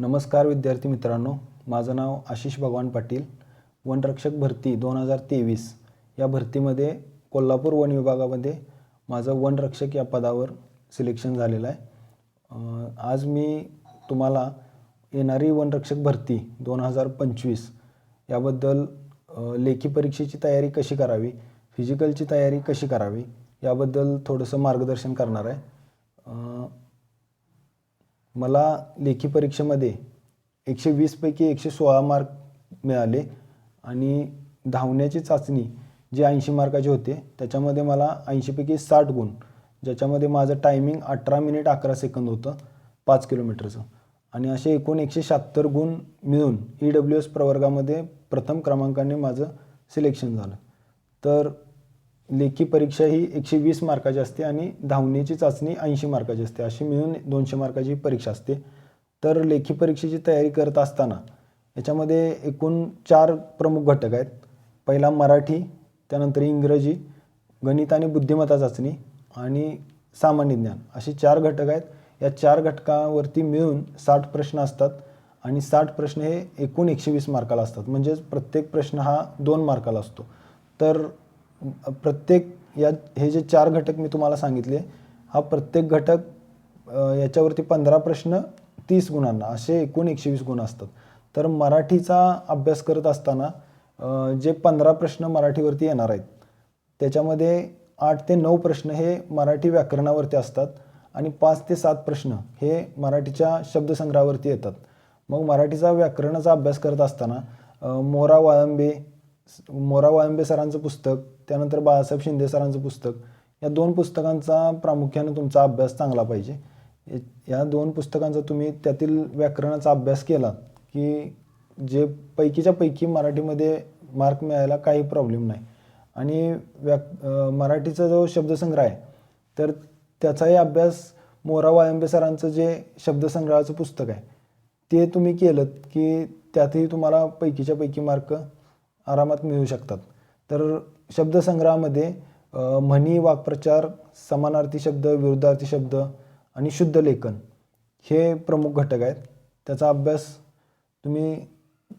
नमस्कार विद्यार्थी मित्रांनो माझं नाव आशिष भगवान पाटील वनरक्षक भरती दोन हजार तेवीस या भरतीमध्ये कोल्हापूर वन विभागामध्ये माझं वनरक्षक या पदावर सिलेक्शन झालेलं आहे. आज मी तुम्हाला येणारी वनरक्षक भरती दोन हजार पंचवीस याबद्दल लेखी परीक्षेची तयारी कशी करावी फिजिकलची तयारी कशी करावी याबद्दल थोडंसं मार्गदर्शन करणार आहे. मला लेखी परीक्षेमध्ये एकशे वीसपैकी एकशे सोळा मार्क मिळाले आणि धावण्याची चाचणी जी ऐंशी मार्काची होते त्याच्यामध्ये मला ऐंशीपैकी साठ गुण ज्याच्यामध्ये माझं टायमिंग अठरा मिनिट अकरा सेकंद होतं पाच किलोमीटरचं आणि असे एकूण एकशे शहात्तर गुण मिळून ई डब्ल्यू एस प्रवर्गामध्ये प्रथम क्रमांकाने माझं सिलेक्शन झालं. तर लेखी परीक्षा ही एकशे वीस मार्काची असते आणि धावण्याची चाचणी ऐंशी मार्काची असते. अशी मिळून दोनशे मार्काची परीक्षा असते. तर लेखी परीक्षेची तयारी करत असताना याच्यामध्ये एकूण चार प्रमुख घटक आहेत. पहिला मराठी त्यानंतर इंग्रजी गणित आणि बुद्धिमत्ता चाचणी आणि सामान्य ज्ञान. असे चार घटक आहेत. या चार घटकावरती मिळून साठ प्रश्न असतात आणि साठ प्रश्न हे एकूण एकशे वीस मार्काला असतात. म्हणजेच प्रत्येक प्रश्न हा दोन मार्काला असतो. तर प्रत्येक या हे जे चार घटक मी तुम्हाला सांगितले हा प्रत्येक घटक याच्यावरती पंधरा प्रश्न तीस गुणांना असे एकूण एकशे वीस गुण असतात. तर मराठीचा अभ्यास करत असताना जे पंधरा प्रश्न मराठीवरती येणार आहेत त्याच्यामध्ये आठ ते नऊ प्रश्न हे मराठी व्याकरणावरती असतात आणि पाच ते सात प्रश्न हे मराठीच्या शब्दसंग्रहावरती येतात. मग मराठीचा व्याकरणाचा अभ्यास करत असताना मोरा वाळंबे मोरा वाळंबे सरांचं पुस्तक त्यानंतर बाळासाहेब शिंदे सरांचं पुस्तक. या दोन पुस्तकांचा प्रामुख्याने तुमचा अभ्यास चांगला पाहिजे. या- दोन पुस्तकांचा तुम्ही त्यातील व्याकरणाचा अभ्यास केला की जे पैकीच्या पैकी मराठीमध्ये मार्क मिळायला काही प्रॉब्लेम नाही. आणि व्या मराठीचा जो शब्दसंग्रह आहे तर त्याचाही अभ्यास मोरा वायंबे सरांचं जे शब्दसंग्रहाचं पुस्तक आहे ते तुम्ही केलं की त्यातही तुम्हाला पैकीच्या पैकी मार्क आरामात मिळू शकतात. तर शब्दसंग्रहामध्ये म्हणी वाक्प्रचार समानार्थी शब्द विरुद्धार्थी शब्द आणि शुद्ध लेखन हे प्रमुख घटक आहेत. त्याचा अभ्यास तुम्ही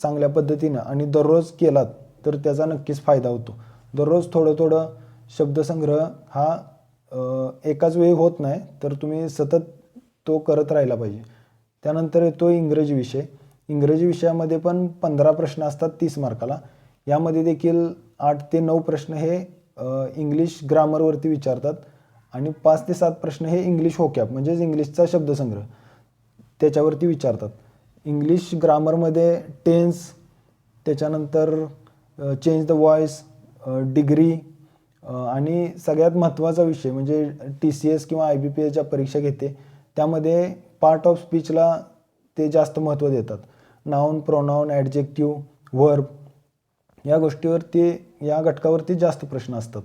चांगल्या पद्धतीनं आणि दररोज केलात तर त्याचा नक्कीच फायदा होतो. दररोज थोडं थोडं शब्दसंग्रह हा एकाच वेळी होत नाही तर तुम्ही सतत तो करत राहिला पाहिजे. त्यानंतर येतो इंग्रजी विषय. इंग्रजी विषयामध्ये पण पंधरा प्रश्न असतात तीस मार्काला. यामध्ये देखील आठ ते नऊ प्रश्न हे इंग्लिश ग्रामरवरती विचारतात आणि पाच ते सात प्रश्न हे इंग्लिश होकॅप म्हणजेच इंग्लिशचा शब्दसंग्रह त्याच्यावरती विचारतात. इंग्लिश ग्रामरमध्ये टेन्स त्याच्यानंतर चेंज द वॉइस डिग्री आणि सगळ्यात महत्त्वाचा विषय म्हणजे टी सी एस किंवा आय बी पी एसच्या परीक्षा घेते त्यामध्ये पार्ट ऑफ स्पीचला ते जास्त महत्त्व देतात. नाऊन प्रोनाऊन ॲडजेक्टिव्ह वर्ब या गोष्टीवरती या घटकावरती जास्त प्रश्न असतात.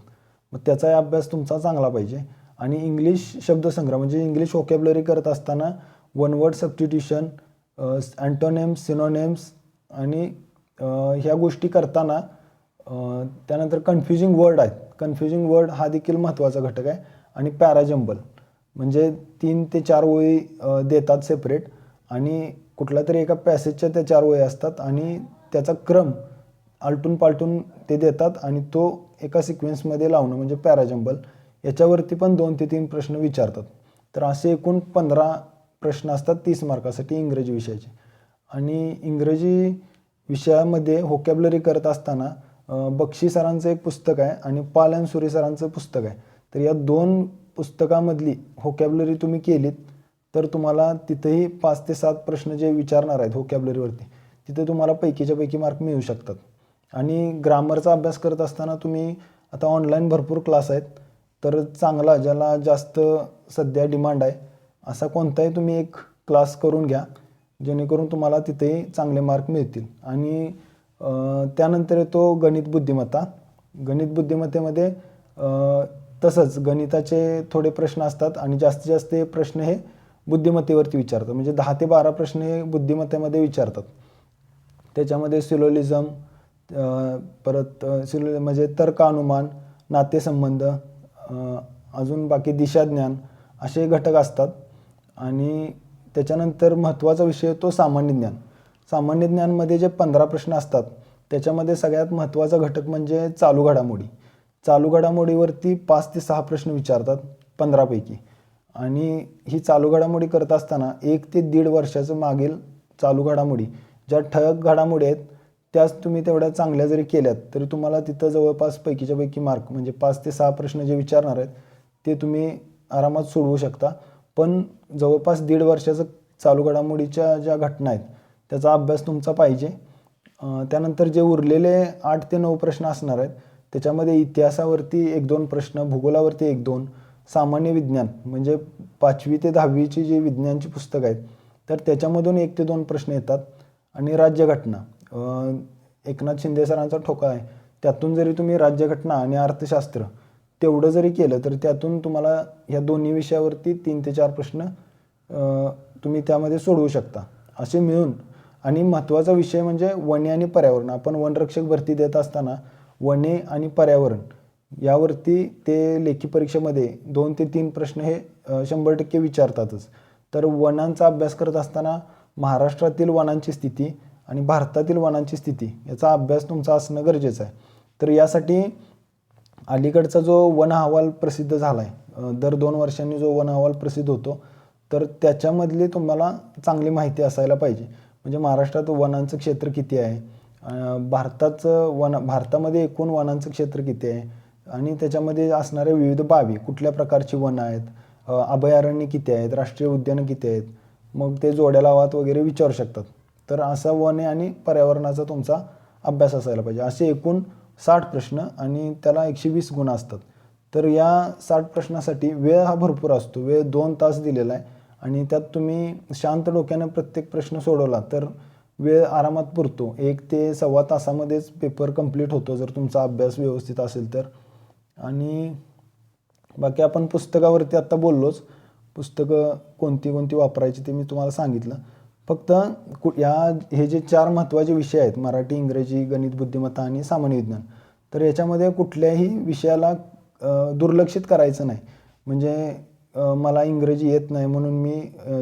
मग त्याचाही अभ्यास तुमचा चांगला पाहिजे. आणि इंग्लिश शब्दसंग्रह म्हणजे इंग्लिश वोकॅबलरी करत असताना one word substitution antonyms synonyms आणि ह्या गोष्टी करताना त्यानंतर कन्फ्युजिंग वर्ड आहेत. कन्फ्युजिंग वर्ड हा देखील महत्त्वाचा घटक आहे. आणि पॅराजंबल म्हणजे तीन ते चार ओळी देतात सेपरेट आणि कुठल्या तरी एका पॅसेजच्या त्या चार ओळी असतात. आणि त्याचा क्रम आलटून पालटून ते देतात आणि तो एका सिक्वेन्समध्ये लावणं म्हणजे पॅराजंबल याच्यावरती पण दोन ते तीन प्रश्न विचारतात. तर असे एकूण पंधरा प्रश्न असतात तीस मार्कासाठी इंग्रजी विषयाचे. आणि इंग्रजी विषयामध्ये होकॅबलरी करत असताना बक्षी सरांचं एक पुस्तक आहे आणि पाल अँड सुरे सरांचं पुस्तक आहे. तर या दोन पुस्तकामधली होकॅबलरी तुम्ही केलीत तर तुम्हाला तिथेही पाच ते सात प्रश्न जे विचारणार आहेत होकॅबलरीवरती तिथे तुम्हाला पैकीच्या पैकी मार्क मिळू शकतात. आणि ग्रामरचा अभ्यास करत असताना तुम्ही आता ऑनलाईन भरपूर क्लास आहेत. तर चांगला ज्याला जास्त सध्या डिमांड आहे असा कोणताही तुम्ही एक क्लास करून घ्या जेणेकरून तुम्हाला तिथेही चांगले मार्क मिळतील. आणि त्यानंतर येतो गणित बुद्धिमत्ता. गणित बुद्धिमत्तेमध्ये तसंच गणिताचे थोडे प्रश्न असतात आणि जास्तीत जास्त हे प्रश्न हे बुद्धिमत्तेवरती विचारतात. म्हणजे दहा ते बारा प्रश्न हे बुद्धिमत्तेमध्ये विचारतात. त्याच्यामध्ये सिलोलिझम परत सिल म्हणजे तर्कानुमान नातेसंबंध अजून बाकी दिशाज्ञान असे घटक असतात. आणि त्याच्यानंतर महत्त्वाचा विषय तो सामान्य ज्ञान. सामान्य ज्ञानमध्ये जे पंधरा प्रश्न असतात त्याच्यामध्ये सगळ्यात महत्त्वाचा घटक म्हणजे चालू घडामोडी. चालू घडामोडीवरती पाच ते सहा प्रश्न विचारतात पंधरापैकी. आणि ही चालू घडामोडी करत असताना एक ते दीड वर्षाचं मागील चालू घडामोडी ज्या ठळक घडामोडी आहेत त्याच तुम्ही तेवढ्या चांगल्या जरी केल्यात तरी तुम्हाला तिथं जवळपास पैकीच्या पैकी मार्क म्हणजे पाच ते सहा प्रश्न जे विचारणार आहेत ते तुम्ही आरामात सोडवू शकता. पण जवळपास दीड वर्षाचं चालू घडामोडीच्या ज्या घटना आहेत त्याचा अभ्यास तुमचा पाहिजे. त्यानंतर जे उरलेले आठ ते नऊ प्रश्न असणार आहेत त्याच्यामध्ये इतिहासावरती एक दोन प्रश्न भूगोलावरती एक दोन सामान्य विज्ञान म्हणजे पाचवी ते दहावीची जी विज्ञानची पुस्तकं आहेत तर त्याच्यामधून एक ते दोन प्रश्न येतात. आणि राज्यघटना एकनाथ शिंदे सरांचा ठोका आहे. त्यातून जरी तुम्ही राज्यघटना आणि अर्थशास्त्र तेवढं जरी केलं तर त्यातून तुम्हाला ह्या दोन्ही विषयावरती तीन ते चार प्रश्न तुम्ही त्यामध्ये सोडवू शकता असे मिळून. आणि महत्त्वाचा विषय म्हणजे वने आणि पर्यावरण. आपण वनरक्षक भरती देत असताना वने आणि पर्यावरण यावरती ते लेखी परीक्षेमध्ये दोन ते तीन प्रश्न हे शंभर टक्के विचारतातच. तर वनांचा अभ्यास करत असताना महाराष्ट्रातील वनांची स्थिती आणि भारतातील वनांची स्थिती याचा अभ्यास तुमचा असणं गरजेचं आहे. तर यासाठी अलीकडचा जो वन अहवाल प्रसिद्ध झाला आहे दर दोन वर्षांनी जो वन अहवाल प्रसिद्ध होतो तर त्याच्यामधली तुम्हाला चांगली माहिती असायला पाहिजे. म्हणजे महाराष्ट्रात वनांचं क्षेत्र किती आहे? भारताचं वन भारतामध्ये एकूण वनांचं क्षेत्र किती आहे? आणि त्याच्यामध्ये असणाऱ्या विविध बाबी कुठल्या प्रकारची वनं आहेत? अभयारण्य किती आहेत? राष्ट्रीय उद्यानं किती आहेत? मग ते जोड्या लावात वगैरे विचारू शकतात. तर असा वने आणि पर्यावरणाचा तुमचा अभ्यास असायला पाहिजे. असे एकूण साठ प्रश्न आणि त्याला एकशे वीस गुण असतात. तर या साठ प्रश्नासाठी वेळ हा भरपूर असतो. वेळ दोन तास दिलेला आहे आणि त्यात तुम्ही शांत डोक्यानं प्रत्येक प्रश्न सोडवला तर वेळ आरामात पुरतो. एक ते सव्वा तासामध्येच पेपर कंप्लीट होतो जर तुमचा अभ्यास व्यवस्थित असेल तर. आणि बाकी आपण पुस्तकावरती आत्ता बोललोच. पुस्तकं कोणती कोणती वापरायची ते मी तुम्हाला सांगितलं. फक्त कु या हे जे चार महत्त्वाचे विषय आहेत मराठी इंग्रजी गणित बुद्धिमत्ता आणि सामान्य विज्ञान तर याच्यामध्ये कुठल्याही विषयाला दुर्लक्षित करायचं नाही. म्हणजे मला इंग्रजी येत नाही म्हणून मी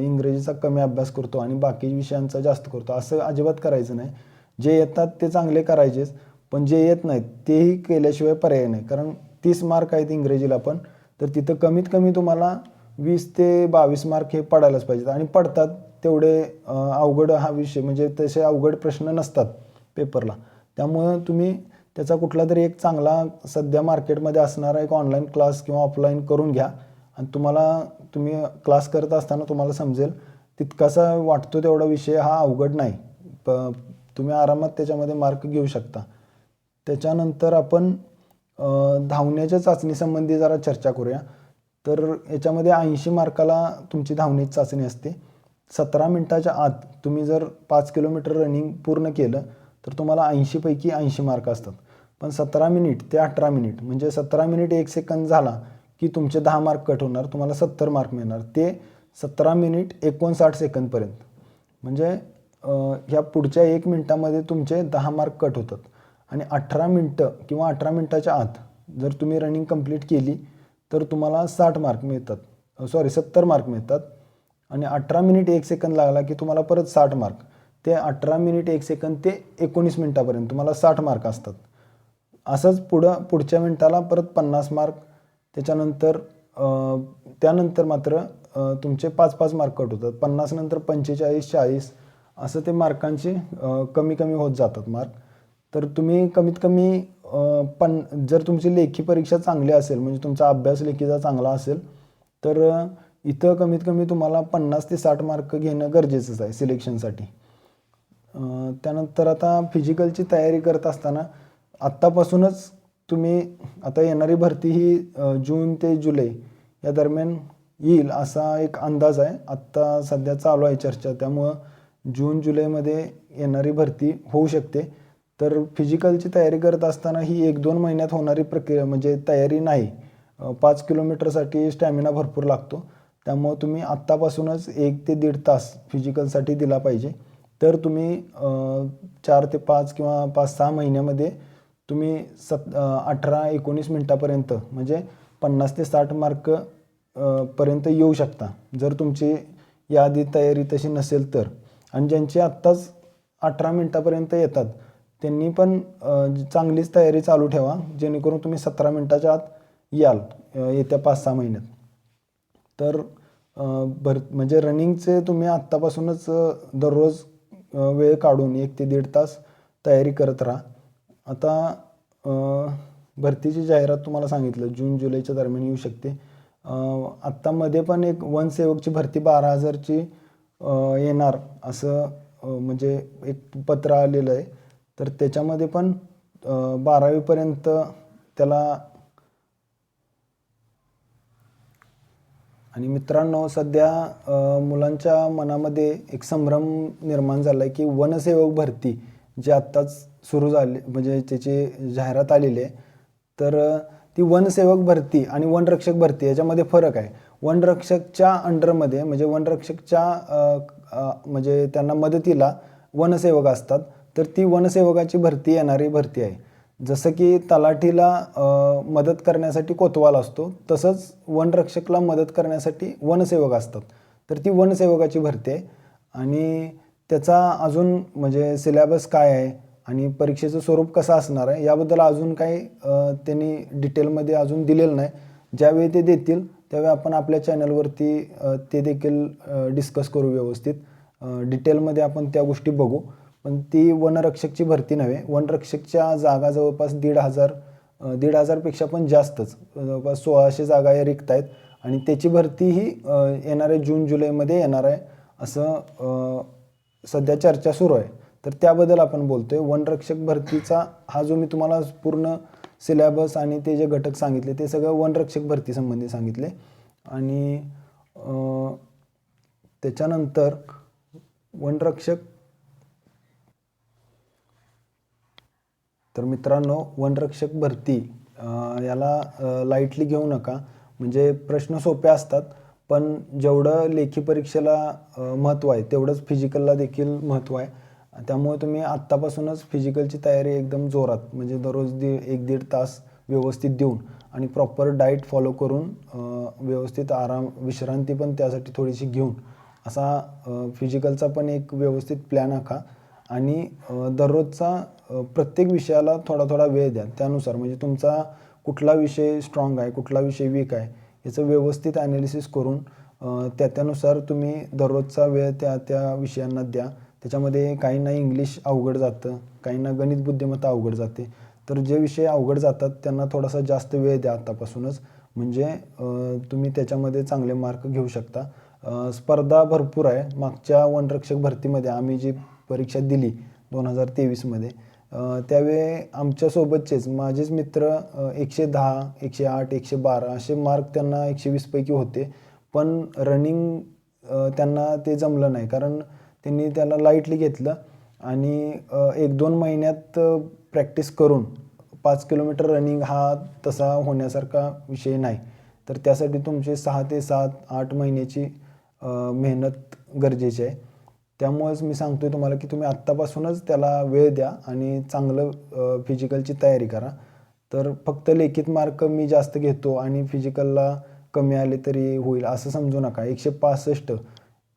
इंग्रजीचा कमी अभ्यास करतो आणि बाकी विषयांचा जास्त करतो. असं अजिबात करायचं नाही. जे येतात ते चांगले करायचेच पण जे येत नाहीत तेही केल्याशिवाय पर्याय नाही. कारण तीस मार्क आहेत इंग्रजीला पण तर तिथं कमीत कमी तुम्हाला वीस ते बावीस मार्क हे पडायलाच पाहिजेत. आणि पडतात तेवढे अवघड हा विषय म्हणजे तसे अवघड प्रश्न नसतात पेपरला. त्यामुळं तुम्ही त्याचा कुठला तरी एक चांगला सध्या मार्केटमध्ये असणारा एक ऑनलाईन क्लास किंवा ऑफलाईन करून घ्या. आणि तुम्हाला तुम्ही क्लास करत असताना तुम्हाला समजेल तितकासा वाटतो तेवढा विषय हा अवघड नाही. प तुम्ही आरामात त्याच्यामध्ये मार्क घेऊ शकता. त्याच्यानंतर आपण धावण्याच्या चाचणीसंबंधी जरा चर्चा करूया. तर याच्यामध्ये ऐंशी मार्काला तुमची धावण्याची चाचणी असते. सतरा मिनटाच्या आत तुम्ही जर पाच किलोमीटर रनिंग पूर्ण केलं तर तुम्हाला ऐंशीपैकी ऐंशी मार्क असतात. पण सतरा मिनिट ते अठरा मिनिट म्हणजे सतरा मिनिट एक सेकंद झाला की तुमचे दहा मार्क कट होणार तुम्हाला सत्तर मार्क मिळणार. ते सतरा मिनिट एकोणसाठ सेकंदपर्यंत म्हणजे ह्या पुढच्या एक मिनटामध्ये तुमचे दहा मार्क कट होतात. आणि अठरा मिनटं किंवा अठरा मिनटाच्या आत जर तुम्ही रनिंग कंप्लीट केली तर तुम्हाला साठ मार्क मिळतात. सॉरी सत्तर मार्क मिळतात. आणि अठरा मिनिट एक सेकंद लागला की तुम्हाला परत साठ मार्क ते अठरा मिनिट एक सेकंद ते एकोणीस मिनटापर्यंत तुम्हाला साठ मार्क असतात. असंच पुढं पुढच्या मिनटाला परत पन्नास मार्क त्याच्यानंतर त्यानंतर मात्र तुमचे पाच पाच मार्क कट होतात. पन्नास नंतर पंचेचाळीस चाळीस असं ते मार्कांचे कमी कमी होत जातात मार्क तर तुम्ही कमीत कमी पण जर तुमची लेखी परीक्षा चांगली असेल म्हणजे तुमचा अभ्यास लेखीचा चांगला असेल तर इथं कमीत कमी तुम्हाला पन्नास ते साठ मार्क घेणं गरजेचंच आहे सिलेक्शनसाठी त्यानंतर आता फिजिकलची तयारी करत असताना आत्तापासूनच तुम्ही आता येणारी भरती ही जून ते जुलै या दरम्यान येईल असा एक अंदाज आहे. आत्ता सध्या चालू आहे चर्चा त्यामुळं जून जुलैमध्ये येणारी भरती होऊ शकते. तर फिजिकलची तयारी करत असताना ही एक दोन महिन्यात होणारी प्रक्रिया म्हणजे तयारी नाही. पाच किलोमीटरसाठी स्टॅमिना भरपूर लागतो. त्यामुळं तुम्ही आत्तापासूनच एक ते दीड तास फिजिकलसाठी दिला पाहिजे. तर तुम्ही चार ते पाच किंवा पाच सहा महिन्यामध्ये तुम्ही सत अठरा एकोणीस मिनटापर्यंत म्हणजे पन्नास ते साठ मार्क पर्यंत येऊ शकता. जर तुमची यादी तयारी तशी नसेल तर. आणि ज्यांची आत्ताच अठरा मिनटापर्यंत येतात त्यांनी पण चांगलीच तयारी चालू ठेवा. जेणेकरून तुम्ही सतरा मिनटाच्या आत याल येत्या पाच सहा महिन्यात. तर भर म्हणजे रनिंगचे तुम्ही आत्तापासूनच दररोज वेळ काढून एक ते दीड तास तयारी करत राहा. आता भरतीची जाहिरात तुम्हाला सांगितलं जून जुलैच्या दरम्यान येऊ शकते. आत्तामध्ये पण एक वनसेवकची भरती बारा हजारची येणार असं म्हणजे एक पत्र आलेलं आहे. तर त्याच्यामध्ये पण बारावीपर्यंत त्याला आणि मित्रांनो सध्या अ, मुलांच्या मनामध्ये एक संभ्रम निर्माण झाला आहे की वनसेवक भरती जी आत्ताच सुरू झाली म्हणजे त्याची जाहिरात आलेली आहे तर अ, ती वनसेवक भरती आणि वनरक्षक भरती याच्यामध्ये फरक आहे. वनरक्षकच्या अंडरमध्ये म्हणजे वनरक्षकच्या अ, अ, म्हणजे त्यांना मदतीला वनसेवक असतात तर ती वनसेवकाची भरती येणारी भरती आहे. जसं की तलाठीला मदत करण्यासाठी कोतवाल असतो तसंच वनरक्षकला मदत करण्यासाठी वनसेवक असतात. तर ती वनसेवकाची भरती आहे. आणि त्याचा अजून म्हणजे सिलेबस काय आहे आणि परीक्षेचं स्वरूप कसं असणार आहे याबद्दल अजून काही त्यांनी डिटेलमध्ये अजून दिलेलं नाही. ज्यावेळी ते देतील त्यावेळी आपण आपल्या चॅनलवरती ते देखील डिस्कस करू व्यवस्थित. डिटेलमध्ये आपण त्या गोष्टी बघू. पण ती वनरक्षकची भरती नव्हे. वनरक्षकच्या जागा जवळपास दीड हजार दीड हजारपेक्षा पण जास्तच. जवळपास सोळाशे जागा या रिक्त आहेत आणि त्याची भरती ही येणाऱ्या जून जुलैमध्ये येणार आहे असं सध्या चर्चा सुरू आहे. तर त्याबद्दल आपण बोलतोय. वनरक्षक भरतीचा हा जो मी तुम्हाला पूर्ण सिलेबस आणि ते जे घटक सांगितले ते सगळं वनरक्षक भरती संबंधी सांगितले. आणि त्याच्यानंतर वनरक्षक तर मित्रांनो वनरक्षक भरती याला लाईटली घेऊ नका. म्हणजे प्रश्न सोपे असतात पण जेवढं लेखी परीक्षेला महत्त्व आहे तेवढंच फिजिकलला देखील महत्त्व आहे. त्यामुळे तुम्ही आत्तापासूनच फिजिकलची तयारी एकदम जोरात म्हणजे दररोज दि एक दीड तास व्यवस्थित देऊन आणि प्रॉपर डाईट फॉलो करून व्यवस्थित आराम विश्रांती पण त्यासाठी थोडीशी घेऊन असा फिजिकलचा पण एक व्यवस्थित प्लॅन आखा. आणि दररोजचा प्रत्येक विषयाला थोडा थोडा वेळ द्या. त्यानुसार म्हणजे तुमचा कुठला विषय स्ट्रॉंग आहे कुठला विषय वीक आहे याचं व्यवस्थित ॲनालिसिस करून त्या त्यानुसार तुम्ही दररोजचा वेळ त्या त्या विषयांना द्या. त्याच्यामध्ये काहींना इंग्लिश अवघड जातं काहींना गणित बुद्धिमत्ता अवघड जाते. तर जे विषय अवघड जातात त्यांना थोडासा जास्त वेळ द्या आत्तापासूनच म्हणजे तुम्ही त्याच्यामध्ये चांगले मार्क घेऊ शकता. स्पर्धा भरपूर आहे. मागच्या वनरक्षक भरतीमध्ये आम्ही जी परीक्षा दिली दोन हजार तेवीसमध्ये. त्यावेळी आमच्यासोबतचेच माझेच मित्र एकशे दहा एकशे आठ एकशे बारा असे मार्क त्यांना एकशे वीसपैकी होते. पण रनिंग त्यांना ते जमलं नाही. कारण त्यांनी त्याला लाईटली घेतलं आणि एक दोन महिन्यात प्रॅक्टिस करून पाच किलोमीटर रनिंग हा तसा होण्यासारखा विषय नाही. तर त्यासाठी तुमचे सहा ते सात आठ महिन्याची मेहनत गरजेची आहे. त्यामुळेच मी सांगतोय तुम्हाला की तुम्ही आत्तापासूनच त्याला वेळ द्या आणि चांगलं फिजिकलची तयारी करा. तर फक्त लेखित मार्क मी जास्त घेतो आणि फिजिकलला कमी आले तरी होईल असं समजू नका. एकशे पासष्ट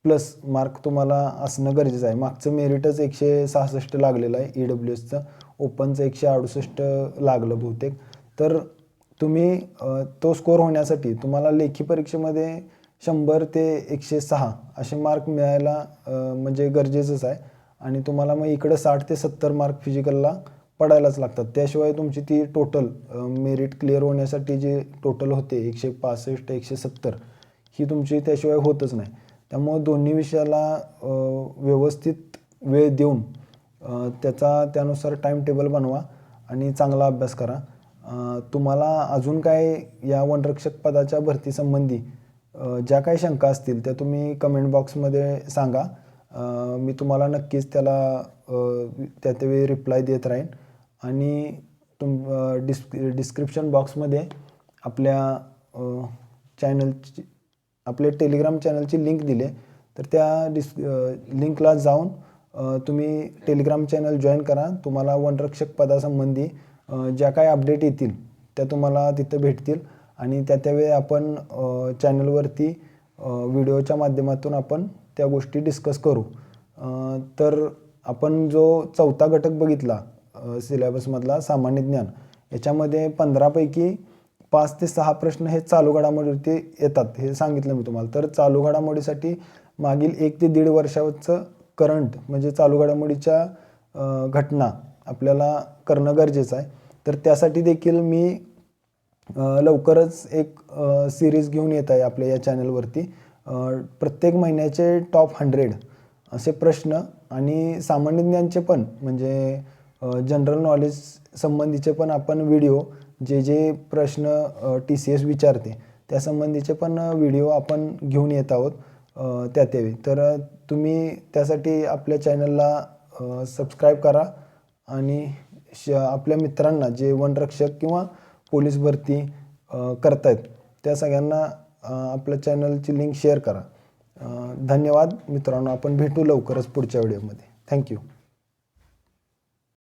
प्लस मार्क तुम्हाला असणं गरजेचं आहे. मागचं मेरिटच एकशे सहासष्ट लागलेलं आहे ई डब्ल्यू एसचं ओपनचं एकशे अडुसष्ट लागलं बहुतेक. तर तुम्ही तो स्कोर होण्यासाठी तुम्हाला लेखी परीक्षेमध्ये शंभर ते एकशे सहा असे मार्क मिळायला म्हणजे गरजेचंच आहे. आणि तुम्हाला मग इकडं साठ ते सत्तर मार्क फिजिकलला पडायलाच लागतात. त्याशिवाय तुमची ती टोटल मेरिट क्लिअर होण्यासाठी जी टोटल होते एकशे पासष्ट एकशे सत्तर ही तुमची त्याशिवाय होतच नाही. त्यामुळं दोन्ही विषयाला व्यवस्थित वेळ देऊन त्याचा त्यानुसार टाईम टेबल बनवा आणि चांगला अभ्यास करा. तुम्हाला अजून काय या वनरक्षक पदाच्या भरतीसंबंधी ज्या काही शंका असतील त्या तुम्ही कमेंट बॉक्समध्ये सांगा. मी तुम्हाला नक्कीच त्याला त्यावेळी रिप्लाय देत राहीन. आणि तुम डिस्क डिस् डिस्क्रिप्शन बॉक्समध्ये आपल्या चॅनलची आपल्या टेलिग्राम चॅनलची लिंक दिले तर त्या डिस् लिंकला जाऊन तुम्ही टेलिग्राम चॅनल जॉईन करा. तुम्हाला वनरक्षक पदासंबंधी ज्या काही अपडेट येतील त्या तुम्हाला तिथं भेटतील. आणि त्या त्यावेळी आपण चॅनलवरती व्हिडिओच्या माध्यमातून आपण त्या गोष्टी डिस्कस करू. तर आपण जो चौथा घटक बघितला सिलेबसमधला सामान्य ज्ञान याच्यामध्ये पंधरापैकी पाच ते सहा प्रश्न हे चालू घडामोडीवरती येतात हे सांगितलं मी तुम्हाला. तर चालू घडामोडीसाठी मागील एक ते दीड वर्षाचं करंट म्हणजे चालू घडामोडीच्या घटना आपल्याला करणं गरजेचं आहे. तर त्यासाठी देखील मी लवकरच एक सिरीज घेऊन येत आहे आपल्या या चॅनलवरती प्रत्येक महिन्याचे टॉप हंड्रेड असे प्रश्न आणि सामान्य ज्ञानचे पण म्हणजे जनरल नॉलेज संबंधीचे पण आपण व्हिडिओ जे जे प्रश्न टी सी एस विचारते त्या संबंधीचे पण व्हिडिओ आपण घेऊन येत आहोत त्या त्यावेळी. तर तुम्ही त्यासाठी आपल्या चॅनलला सबस्क्राईब करा आणि श आपल्या मित्रांना जे वनरक्षक किंवा पोलीस भरती करत करतायत. त्या सगळ्यांना आपल्या चॅनलची लिंक शेअर करा. धन्यवाद मित्रांनो. आपण भेटू लवकरच पुढच्या व्हिडिओमध्ये. थँक्यू.